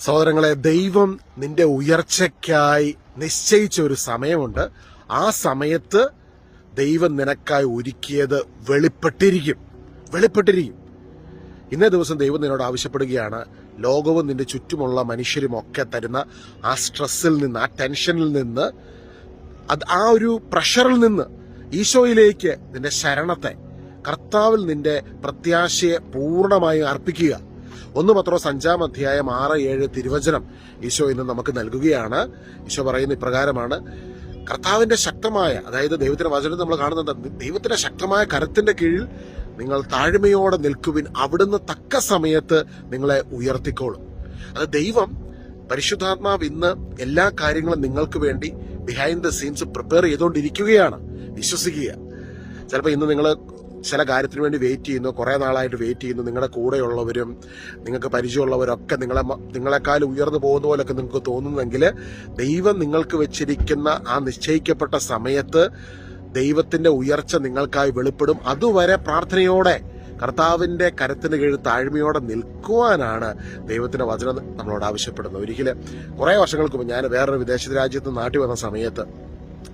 സഹോദരങ്ങളെ ദൈവം നിന്റെ ഉയർച്ചയ്ക്കായി നിശ്ചയിച്ച ഒരു സമയമുണ്ട്. ആ സമയത്ത് ദൈവം നിനക്കായി ഒരുക്കിയത് വെളിപ്പെട്ടിരിക്കും. വെളിപ്പെട്ടിരിക്കും. ഇന്നേ ദിവസം ദൈവം നിന്നോട് ആവശ്യപ്പെടുകയാണ്. ലോകവും നിന്റെ ചുറ്റുമുള്ള മനുഷ്യരും ഒക്കെ തരുന്ന ആ സ്ട്രെസ്സിൽ നിന്ന് ആ ടെൻഷനിൽ നിന്ന് അത് ആ ഒരു പ്രഷറിൽ നിന്ന് ഈശോയിലേക്ക് നിന്റെ ശരണത്തെ കർത്താവിൽ നിന്റെ പ്രത്യാശയെ പൂർണമായും അർപ്പിക്കുക. ഒന്ന് പത്രോസ് അഞ്ചാം അധ്യായം ആറ് ഏഴ് തിരുവചനം ഈശോ ഇന്ന് നമുക്ക് നൽകുകയാണ്. ഈശോ പറയുന്ന ഇപ്രകാരമാണ്. കർത്താവിന്റെ ശക്തമായ അതായത് ദൈവത്തിന്റെ വചനം നമ്മൾ കാണുന്നത് ദൈവത്തിന്റെ ശക്തമായ കരത്തിന്റെ കീഴിൽ നിങ്ങൾ താഴ്മയോടെ നിൽക്കുവിൻ അവിടുന്ന് തക്ക സമയത്ത് നിങ്ങളെ ഉയർത്തിക്കോളും. അത് ദൈവം പരിശുദ്ധാത്മാവ് ഇന്ന് എല്ലാ കാര്യങ്ങളും നിങ്ങൾക്ക് വേണ്ടി ബിഹൈൻഡ് ദ സീൻസ് പ്രിപ്പയർ ചെയ്തുകൊണ്ടിരിക്കുകയാണ്. വിശ്വസിക്കുക. ചിലപ്പോൾ ഇന്ന് നിങ്ങൾ ചില കാര്യത്തിന് വേണ്ടി വെയിറ്റ് ചെയ്യുന്നു കുറേ നാളായിട്ട് വെയിറ്റ് ചെയ്യുന്നു നിങ്ങളുടെ കൂടെയുള്ളവരും നിങ്ങൾക്ക് പരിചയമുള്ളവരൊക്കെ നിങ്ങളെ നിങ്ങളെക്കാൾ ഉയർന്നു പോകുന്ന പോലൊക്കെ നിങ്ങൾക്ക് തോന്നുന്നെങ്കിൽ ദൈവം നിങ്ങൾക്ക് വെച്ചിരിക്കുന്ന ആ നിശ്ചയിക്കപ്പെട്ട സമയത്ത് ദൈവത്തിന്റെ ഉയർച്ച നിങ്ങൾക്കായി വെളിപ്പെടും. അതുവരെ പ്രാർത്ഥനയോടെ കർത്താവിന്റെ കരത്തിന് കീഴിൽ താഴ്മയോടെ നിൽക്കുവാനാണ് ദൈവത്തിന്റെ വചനം നമ്മളോട് ആവശ്യപ്പെടുന്നത്. ഒരിക്കലും കുറേ വർഷങ്ങൾക്ക് മുമ്പ് ഞാൻ വേറൊരു വിദേശ രാജ്യത്ത് നാട്ടിൽ വന്ന സമയത്ത്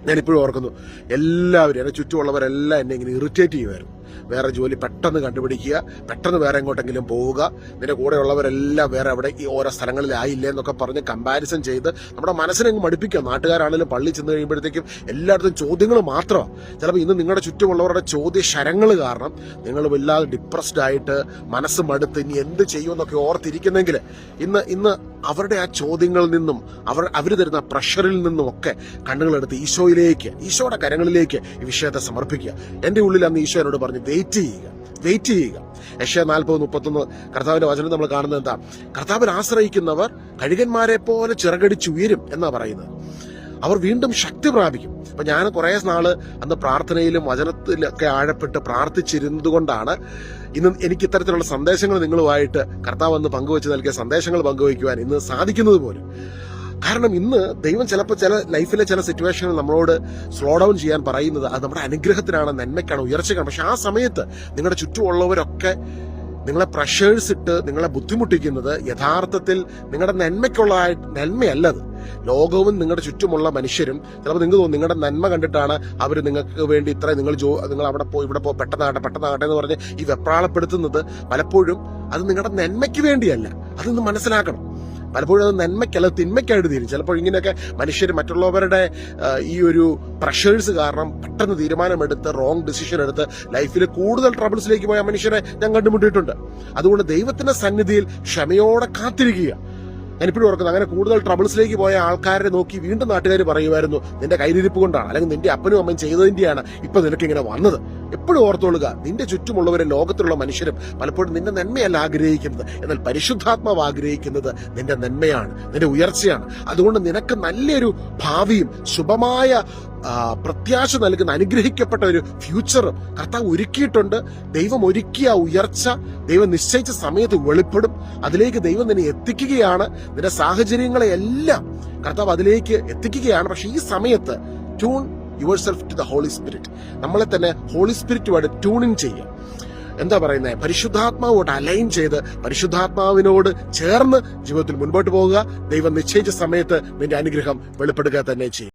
ഞാൻ ഇപ്പോഴും ഓർക്കുന്നു. എല്ലാവരും എന്നെ ചുറ്റുമുള്ളവരെല്ലാം എന്നെ ഇങ്ങനെ ഇറിറ്റേറ്റ് ചെയ്യുമായിരുന്നു. വേറെ ജോലി പെട്ടെന്ന് കണ്ടുപിടിക്കുക പെട്ടെന്ന് വേറെ എങ്ങോട്ടെങ്കിലും പോവുക. നിന്റെ കൂടെയുള്ളവരെല്ലാം വേറെ അവിടെ ഈ ഓരോ സ്ഥലങ്ങളിലായില്ലേ എന്നൊക്കെ പറഞ്ഞ് കമ്പാരിസൺ ചെയ്ത് നമ്മുടെ മനസ്സിനെ മടുപ്പിക്കുക. നാട്ടുകാരാണെങ്കിലും പള്ളി ചെന്ന് കഴിയുമ്പോഴത്തേക്കും എല്ലായിടത്തും ചോദ്യങ്ങൾ മാത്രമാണ് ചിലപ്പോൾ ഇന്ന് നിങ്ങളുടെ ചുറ്റുമുള്ളവരുടെ ചോദ്യ ശരങ്ങൾ കാരണം നിങ്ങൾ വല്ലാതെ ഡിപ്രസ്ഡ് ആയിട്ട് മനസ്സ് മടുത്ത് ഇനി എന്ത് ചെയ്യുമെന്നൊക്കെ ഓർത്തിരിക്കുന്നെങ്കിൽ ഇന്ന് ഇന്ന് അവരുടെ ആ ചോദ്യങ്ങളിൽ നിന്നും അവർ അവർ തരുന്ന പ്രഷറിൽ നിന്നും ഒക്കെ കണ്ണുകളെടുത്ത് ഈശോയിലേക്ക് ഈശോയുടെ കരങ്ങളിലേക്ക് ഈ വിഷയത്തെ സമർപ്പിക്കുക. എന്റെ ഉള്ളിൽ അന്ന് ഈശോ എന്നോട് പറഞ്ഞു വെയിറ്റ് ചെയ്യുക വെയിറ്റ് ചെയ്യുക. യക്ഷ നാൽപ്പത് മുപ്പത്തൊന്ന് കർത്താവിന്റെ വചനം നമ്മൾ കാണുന്നത് എന്താ? കർത്താവിനെ ആശ്രയിക്കുന്നവർ കഴുകന്മാരെ പോലെ ചിറകടിച്ചുയരും എന്നാ പറയുന്നത്. അവർ വീണ്ടും ശക്തി പ്രാപിക്കും. അപ്പൊ ഞാൻ കുറെ നാൾ അന്ന് പ്രാർത്ഥനയിലും വചനത്തിലൊക്കെ ആഴപ്പെട്ട് പ്രാർത്ഥിച്ചിരുന്നത് കൊണ്ടാണ് ഇന്ന് എനിക്ക് ഇത്തരത്തിലുള്ള സന്ദേശങ്ങൾ നിങ്ങളുമായിട്ട് കർത്താവ് അന്ന് പങ്കുവെച്ച് നൽകിയ സന്ദേശങ്ങൾ പങ്കുവയ്ക്കുവാൻ ഇന്ന് സാധിക്കുന്നത് പോലും. കാരണം ഇന്ന് ദൈവം ചിലപ്പോൾ ചില ലൈഫിലെ ചില സിറ്റുവേഷനിൽ നമ്മളോട് സ്ലോ ഡൗൺ ചെയ്യാൻ പറയുന്നത് അത് നമ്മുടെ അനുഗ്രഹത്തിനാണ് നന്മയ്ക്കാണ് ഉയർച്ചയ്ക്കാണ്. പക്ഷെ ആ സമയത്ത് നിങ്ങളുടെ ചുറ്റുമുള്ളവരൊക്കെ നിങ്ങളെ പ്രഷേഴ്സ് ഇട്ട് നിങ്ങളെ ബുദ്ധിമുട്ടിക്കുന്നത് യഥാർത്ഥത്തിൽ നിങ്ങളുടെ നന്മയ്ക്കുള്ള നന്മയല്ലത് ലോകവും നിങ്ങളുടെ ചുറ്റുമുള്ള മനുഷ്യരും ചിലപ്പോൾ നിങ്ങൾക്ക് തോന്നും നിങ്ങളുടെ നന്മ കണ്ടിട്ടാണ് അവർ നിങ്ങൾക്ക് വേണ്ടി ഇത്ര നിങ്ങൾ ജോ നിങ്ങൾ അവിടെ പോയി ഇവിടെ പോയി പെട്ടെന്നാകട്ടെ പെട്ടെന്നാകട്ടെ എന്ന് പറഞ്ഞ് ഈ വെപ്രാളപ്പെടുത്തുന്നത് പലപ്പോഴും അത് നിങ്ങളുടെ നന്മയ്ക്ക് വേണ്ടിയല്ല. അതൊന്ന് മനസ്സിലാക്കണം. പലപ്പോഴും അത് നന്മയ്ക്കല്ല തിന്മയ്ക്കായിട്ട് തീരും. ചിലപ്പോൾ ഇങ്ങനെയൊക്കെ മനുഷ്യർ മറ്റുള്ളവരുടെ ഈ ഒരു പ്രഷേഴ്സ് കാരണം പെട്ടെന്ന് തീരുമാനമെടുത്ത് റോങ് ഡിസിഷൻ എടുത്ത് ലൈഫിൽ കൂടുതൽ ട്രബിൾസിലേക്ക് പോയ മനുഷ്യരെ ഞാൻ കണ്ടുമുട്ടിയിട്ടുണ്ട്. അതുകൊണ്ട് ദൈവത്തിന്റെ സന്നിധിയിൽ ക്ഷമയോടെ കാത്തിരിക്കുക. ഞാനിപ്പോഴും ഓർക്കുന്നത് അങ്ങനെ കൂടുതൽ ട്രബിൾസിലേക്ക് പോയ ആൾക്കാരെ നോക്കി വീണ്ടും നാട്ടുകാർ പറയുമായിരുന്നു നിന്റെ കയ്യിലിരിപ്പ് കൊണ്ടാണ് അല്ലെങ്കിൽ നിന്റെ അപ്പനും അമ്മയും ചെയ്തതിന്റെയാണ് ഇപ്പൊ നിനക്ക് ഇങ്ങനെ വന്നത്. എപ്പോഴും ഓർത്തോളുക നിന്റെ ചുറ്റുമുള്ളവരെ ലോകത്തിലുള്ള മനുഷ്യരും പലപ്പോഴും നിന്റെ നന്മയല്ല ആഗ്രഹിക്കുന്നത്. എന്നാൽ പരിശുദ്ധാത്മാവ് ആഗ്രഹിക്കുന്നത് നിന്റെ നന്മയാണ് നിന്റെ ഉയർച്ചയാണ്. അതുകൊണ്ട് നിനക്ക് നല്ലൊരു ഭാവിയും ശുഭമായ പ്രത്യാശ നൽകുന്ന അനുഗ്രഹിക്കപ്പെട്ട ഒരു ഫ്യൂച്ചറും കർത്താവ് ഒരുക്കിയിട്ടുണ്ട്. ദൈവം ഒരുക്കിയ ഉയർച്ച ദൈവം നിശ്ചയിച്ച സമയത്ത് വെളിപ്പെടും. അതിലേക്ക് ദൈവം നിന്നെ എത്തിക്കുകയാണ്. നിന്റെ സാഹചര്യങ്ങളെ എല്ലാം കർത്താവ് അതിലേക്ക് എത്തിക്കുകയാണ്. പക്ഷെ ഈ സമയത്ത് tune yourself to the holy spirit നമ്മളെ തന്നെ ഹോളി സ്പിരിറ്റുമായിട്ട് ട്യൂണിൻ ചെയ്യുക. എന്താ പറയുന്നത് പരിശുദ്ധാത്മാവോട് അലൈൻ ചെയ്ത് പരിശുദ്ധാത്മാവിനോട് ചേർന്ന് ജീവിതത്തിൽ മുൻപോട്ട് പോവുക ദൈവം നിശ്ചയിച്ച സമയത്ത് നിന്റെ അനുഗ്രഹം വെളിപ്പെടുക തന്നെ ചെയ്യും.